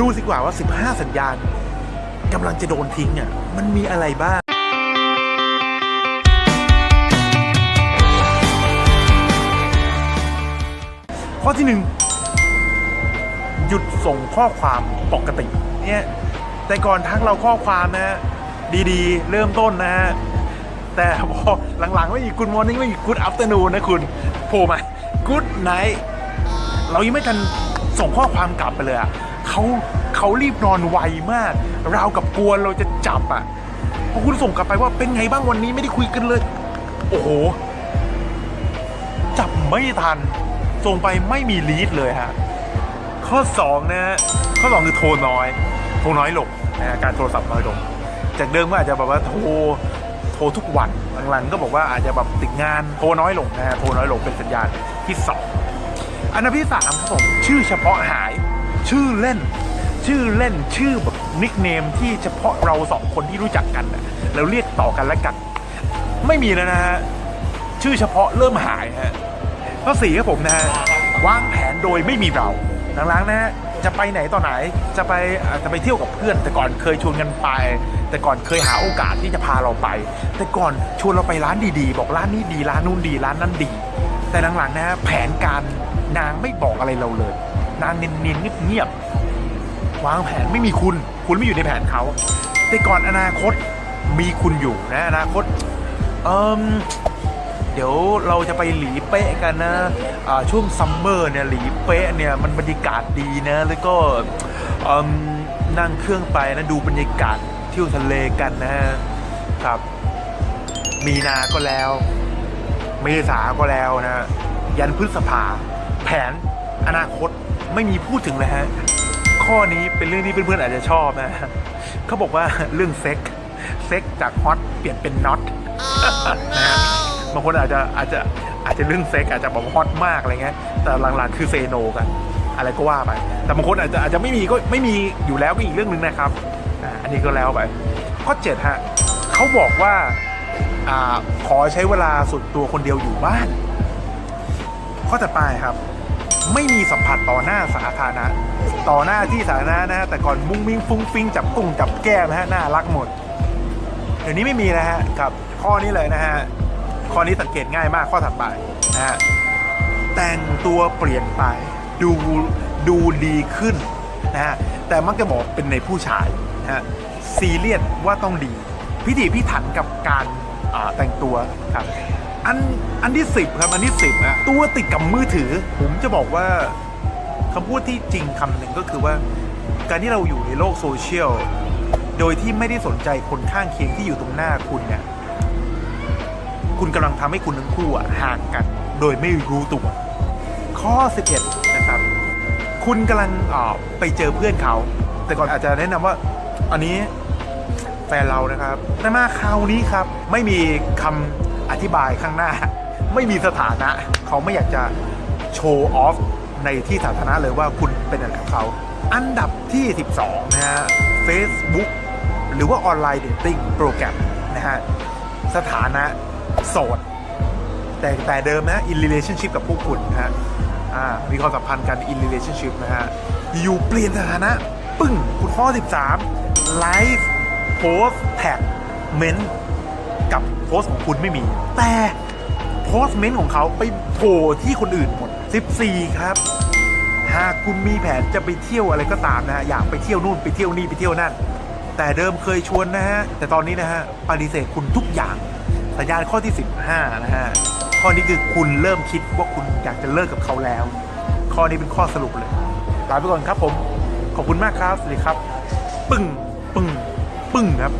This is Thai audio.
ดูสิกว่าว่า 15 สัญญาณกำลังจะโดนทิ้งอะ มันมีอะไรบ้างข้อที่หนึ่งหยุดส่งข้อความปกติเนี่ยแต่ก่อนทักเราข้อความนะฮะดีๆ เริ่มต้นนะฮะแต่พอหลังๆ ไม่อีกคุณมอร์นิ่งไม่อีกกูดอั t เ r อร์นูนนะคุณโผล่มากูดไนท์เรายังไม่ทันส่งข้อความกลับไปเลยอะ เขาเขารีบนอนไวมาก ราวกับกลัวเราจะจับอะพอคุณส่งกลับไปว่าเป็นไงบ้างวันนี้ไม่ได้คุยกันเลย โอ้โห จับไม่ทัน ส่งไปไม่มีลีดเลยฮะ ข้อ 2 นะฮะ ข้อ 2 คือโทรน้อย โทรน้อยลงนะการโทรศัพท์น้อยลง จากเดิมก็อาจจะแบบว่าโทรโทรทุกวันหลังๆก็บอกว่าอาจจะแบบติดงานโทรน้อยลงนะฮะโทรน้อยลงเป็นสัญญาณที่ 2 อันดับที่3ครับผมชื่อเฉพาะหาย ชื่อเล่น ชื่อเล่นชื่อแบบนิกเนมที่เฉพาะเราสองคนที่รู้จักกันนะแล้วเรียกต่อกันและกัน ไม่มีแล้วนะฮะ ชื่อเฉพาะเริ่มหายฮะข้อสี่ครับผมนะฮะวางแผนโดยไม่มีเราหลังๆนะฮะจะไปไหนต่อไหนจะไปจจะไปเที่ยวกับเพื่อน แต่ก่อนเคยชวนกันไป แต่ก่อนเคยหาโอกาสที่จะพาเราไป แต่ก่อนชวนเราไปร้านดีๆ บอกร้านนี้ดีร้านนู้นดีร้านนั้นดี แต่หลังๆนะฮะแผนการนางไม่บอกอะไรเราเลย นางเนียนๆเงียบๆวางแผนไม่มีคุณ คุณไม่อยู่ในแผนเขาแต่ก่อนอนาคตมีคุณอยู่นะอนาคตเอ่มเดี๋ยวเราจะไปหลีเป๊ะกันนะช่วงซัมเมอร์เนี่ยหลีเป๊ะเนี่ยมันบรรยากาศดีนะแล้วก็นั่งเครื่องไปนะดูบรรยากาศเที่ยวทะเลกันนะครับ มีนาก็แล้ว เมษาก็แล้วนะ ยันพฤษภาแผน อนาคตไม่มีพูดถึงเลยฮะ ข้อนี้เป็นเรื่องที่เพื่อนๆอาจจะชอบนะเขาบอกว่าเรื่องเซ็กเซ็กจากฮอตเปลี่ยนเป็นน็อตนะฮะบางคนอาจจะอาจจะอาจจะเรื่องเซ็กอาจจะบอกว่าฮอตมากอะไรเงี้ยแต่หลังๆคือเซโนกัน อะไรก็ว่าไป แต่บางคนอาจจะอาจจะไม่มีก็ไม่มีอยู่แล้วก็อีกเรื่องหนึ่งนะครับอ่าอันนี้ก็แล้วไปข้อเจ็ดฮะเขาบอกว่าอ่าขอใช้เวลาส่วนตัวคนเดียวอยู่บ้าน ข้อถัดไปครับ ไม่มีสัมผัสต่อหน้าสาธารณะ ต่อหน้าที่สาธารณะนะฮะแต่ก่อนมุ้งมิ้งฟุ้งฟิ้งจับกุ้งจับแก้มนะฮะน่ารักหมด เดี๋ยวนี้ไม่มีนะฮะกับข้อนี้เลยนะฮะข้อนี้สังเกตง่ายมากข้อถัดไปนะฮะแต่งตัวเปลี่ยนไปดูดูดีขึ้นนะฮะแต่มักจะบอกเป็นในผู้ชายนะฮะซีเรียสว่าต้องดี พิถีพิถันกับการแต่งตัวครับ อันอันที่สิบครับอันที่สิบนะตัวติดกับมือถือ ผมจะบอกว่าคำพูดที่จริงคำหนึ่งก็คือว่า การที่เราอยู่ในโลกโซเชียลโดยที่ไม่ได้สนใจคนข้างเคียงที่อยู่ตรงหน้าคุณเนี่ยคุณกำลังทำให้คุณทั้งคู่อะห่างกัน โดยไม่รู้ตัว ข้อ 11 นะครับ คุณกำลังเอ่อไปเจอเพื่อนเขา แต่ก่อนอาจจะแนะนำว่า อันนี้แฟนเรานะครับแต่มาคราวนี้ครับ ไม่มีคำ อธิบายข้างหน้า ไม่มีสถานะ เขาไม่อยากจะโชว์ออฟในที่สาธารณะเลยว่าคุณเป็นอะไรกับเขา อันดับที่ 12 นะฮะ Facebook หรือว่าออนไลน์เดทติ้งโปรแกรมนะฮะ สถานะโสด แต่แต่เดิมนะ in relationship กับพวกคุณนะฮะมีความสัมพันธ์กัน in relationship นะฮะ อยู่เปลี่ยนสถานะ ปึ้ง คุณข้อ 13 live post tag เมน กับโพสต์ของคุณไม่มี แต่โพสต์เมนต์ของเขาไปโผล่ที่คนอื่นหมด 14 ครับ หากคุณมีแผนจะไปเที่ยวอะไรก็ตามนะฮะอยากไปเที่ยวนู่นไปเที่ยวนี่ไปเที่ยวนั่น แต่เดิมเคยชวนนะฮะแต่ตอนนี้นะฮะปฏิเสธคุณทุกอย่างสัญญาณข้อที่ 15 นะฮะข้อนี้คือคุณเริ่มคิดว่าคุณอยากจะเลิกกับเขาแล้ว ข้อนี้เป็นข้อสรุปเลยลาไปก่อนครับผม ขอบคุณมากครับ สวัสดีครับ ปึ้ง ปึ้ง ปึ้งครับ